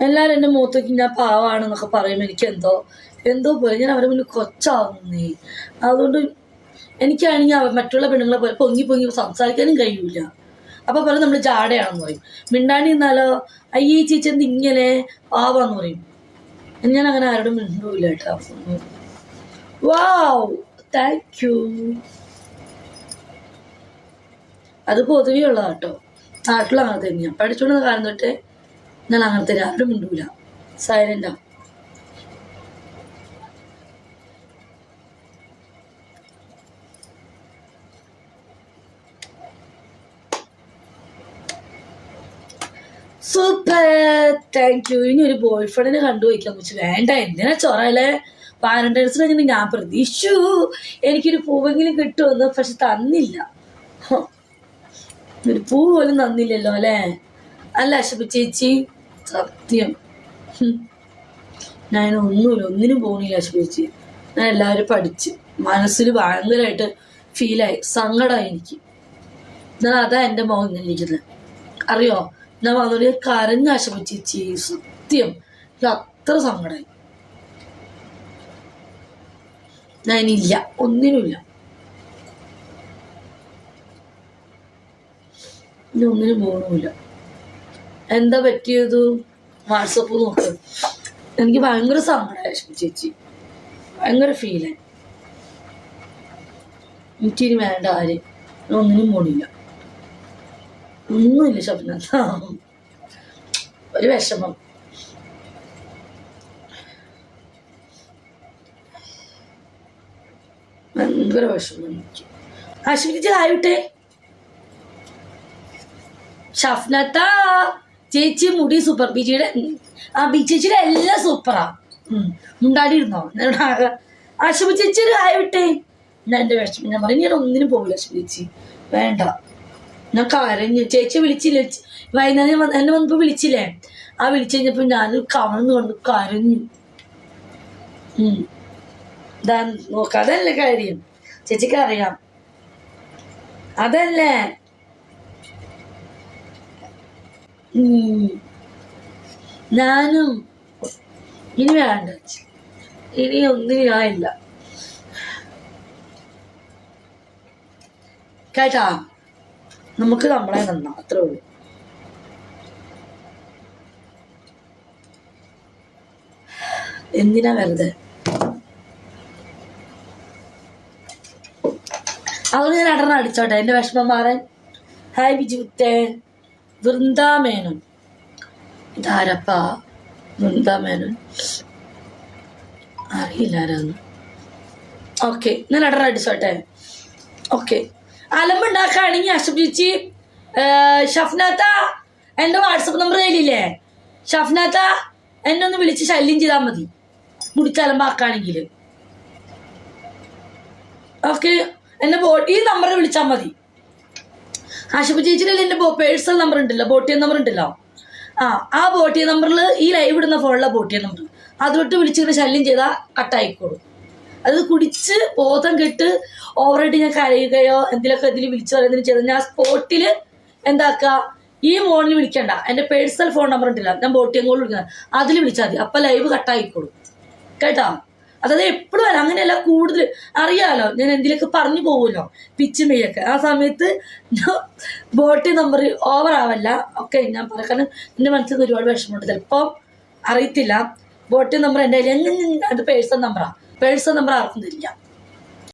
എല്ലാവരും എന്റെ മുഖത്തേക്ക് ഞാൻ പാവാണെന്നൊക്കെ പറയുമ്പോൾ എനിക്ക് എന്തോ എന്തോ പോലെ. ഞാൻ അവരെ മുന്നിൽ കൊച്ചാവുന്നേ. അതുകൊണ്ട് എനിക്കാണെങ്കിൽ മറ്റുള്ള പെണ്ണുങ്ങളെ പോലെ പൊങ്ങി പൊങ്ങി സംസാരിക്കാനും കഴിയൂല. അപ്പോൾ പറയും നമ്മൾ ജാടയാണെന്ന് പറയും. മിണ്ടാണ്ടി നിന്നാലോ? അയ്യേ ചേച്ചി എന്ത് ഇങ്ങനെ പാവാന്ന് പറയും. ഞാൻ അങ്ങനെ ആരോടും മിണ്ടൂല കേട്ടോ. Wow thank you. അത് പൊതുവേ ഉള്ളതാ കേട്ടോ. നാട്ടിലും അങ്ങനെ തന്നെയാണ് പഠിച്ചുകൊണ്ടിരുന്ന കാലം തൊട്ട് ഞാൻ അങ്ങനത്തെ ആരും മിണ്ടൂല. സൈലന്റാ സൂപ്പർ താങ്ക് യു ഇനി ഒരു ബോയ് ഫ്രണ്ടിനെ കണ്ടു വയ്ക്കാൻ വെച്ചു വേണ്ട എന്തിനാ ചൊറയിലെ? വാലന്റൈൻസ് കഴിഞ്ഞിട്ട് ഞാൻ പ്രതീക്ഷിച്ചു. എനിക്കൊരു പൂവെങ്കിലും കിട്ടുമെന്ന് പക്ഷെ തന്നില്ല. ഒരു പൂ പോലും തന്നില്ലല്ലോ അല്ലേ? അല്ല അശബ ചേച്ചി. സത്യം. ഞാൻ ഒന്നുമില്ല ഒന്നിനും പോകുന്നില്ല അശബ ഞാൻ എല്ലാവരും പഠിച്ച് മനസ്സിൽ ഭയങ്കരമായിട്ട് ഫീലായി സങ്കടമായി എനിക്ക്. എന്നാൽ അതാ എന്റെ മുഖം ഇരിക്കുന്നത് അറിയോ? ഞാൻ വന്നോട് കരഞ്ഞ ചേച്ചി. സത്യം. അത്ര സങ്കടമായി ഞാൻ ഇല്ല. ഒന്നിനുമില്ല. ഇനി ഒന്നിനും പോകണമില്ല എന്താ പറ്റിയത്? വാട്സപ്പ് നോക്ക്. എനിക്ക് ഭയങ്കര സങ്കടമായി ചേച്ചി. ഭയങ്കര ഫീലായി എനിക്കിനി വേണ്ട ആരും ഒന്നിനും മൂടില്ല ഒന്നുമില്ല സ്വപ്ന ഒരു വിഷമം. ഭയങ്കര വിഷമം എനിക്ക്. അശ്വിനി ചേച്ചി ആയിട്ടെ ഷഫ്നത്ത ചേച്ചി മുടി സൂപ്പർ ബിജിയുടെ ആ ബി ചേച്ചിയുടെ എല്ലാം സൂപ്പറാ മുണ്ടാടിയിരുന്നോ? അശ്വ ചേച്ചി ഒരു ആയിട്ടെ ഞാൻ എന്റെ വിഷമം. ഞാൻ പറഞ്ഞു ഞാൻ ഒന്നിനും പോകില്ല അശ്വ ചേച്ചി. വേണ്ട. ഞാൻ കരഞ്ഞു. ചേച്ചി വിളിച്ചില്ലേ? വൈകുന്നേരം എന്നെ വന്നപ്പോൾ വിളിച്ചില്ലേ? ആ വിളിച്ചു കഴിഞ്ഞപ്പോൾ ഞാൻ കവന്ന് കൊണ്ട് കരഞ്ഞു. നോക്ക അതല്ലേ കാര്യം. ചേച്ചിക്ക് അറിയാം. അതല്ലേ? ഞാനും ഇനി വേണ്ട. ഇനി ഒന്നിനും ഞാനില്ല. കേട്ടാ? നമുക്ക് നമ്മളെ നന്നാ. അത്രേ ഉള്ളൂ. എന്തിനാ വെറുതെ? അതുകൊണ്ട് ഞാൻ അടർന്ന് അടിച്ചോട്ടെ. എന്റെ വിഷമം മാറാൻ. ഹായ് ബിജുത്തെ വൃന്ദാമേനൻ. ഇതാരപ്പ വൃന്ദാമേനോൻ? അറിയില്ല ആരാന്ന്. ഓക്കെ ഞാൻ അടർ അടിച്ചോട്ടെ ഓക്കെ അലമ്പുണ്ടാക്കുകയാണെങ്കിൽ അശോക് ചേച്ചി ഷഫ്നാത്ത എന്റെ വാട്സപ്പ് നമ്പർ കയ്യിലില്ലേ? ഷഫ്നാത്ത എന്നെ ഒന്ന് വിളിച്ച് ശല്യം ചെയ്താൽ മതി. മുടിച്ചലമ്പാക്കുകയാണെങ്കിൽ ഓക്കെ എന്നെ ബോട്ട് ഈ നമ്പറിൽ വിളിച്ചാൽ മതി. ആശുപ ചേച്ചിയിൽ എന്റെ പേഴ്സണൽ നമ്പർ ഉണ്ടല്ലോ ബോട്ടിയ നമ്പർ ഉണ്ടല്ലോ. ആ ആ ബോട്ടിയ നമ്പറിൽ ഈ ലൈവ് ഇടുന്ന ഫോണിലെ ബോട്ടിയ നമ്പർ അതുകൊണ്ട് വിളിച്ചിങ്ങനെ ശല്യം ചെയ്താൽ കട്ടായിക്കോളും അത് കുടിച്ച് ബോധം കെട്ട് ഓവറായിട്ട് ഞാൻ കരയുകയോ എന്തിലൊക്കെ ഇതിൽ വിളിച്ചു പറയുന്നതിന് ചെയ്താൽ ഞാൻ സ്പോട്ടിൽ എന്താക്കുക ഈ മോണിൽ വിളിക്കണ്ട. എന്റെ പേഴ്സണൽ ഫോൺ നമ്പർ ഉണ്ടല്ലോ ഞാൻ ബോട്ടിയം കോൾ വിളിക്കുന്നത്. അതിൽ വിളിച്ചാൽ മതി. അപ്പം ലൈവ് കട്ടായിക്കോളും കേട്ടോ? അതായത് എപ്പോഴും അല്ല അങ്ങനെയല്ല കൂടുതൽ അറിയാലോ. ഞാൻ എന്തിലൊക്കെ പറഞ്ഞു പോകുമല്ലോ പിച്ച് മെയ്യൊക്കെ ആ സമയത്ത് ബോട്ടി നമ്പർ ഓവർ ആവല്ല. ഒക്കെ ഞാൻ പറയാം. കാരണം എന്റെ മനസ്സിൽ ഒരുപാട് വിഷമമുണ്ട്. ചിലപ്പോൾ അറിയത്തില്ല. ബോട്ടി നമ്പർ എന്റെ അത് പേഴ്സൺ നമ്പറാണ് പേഴ്സൺ നമ്പർ ആർക്കും തരില്ല.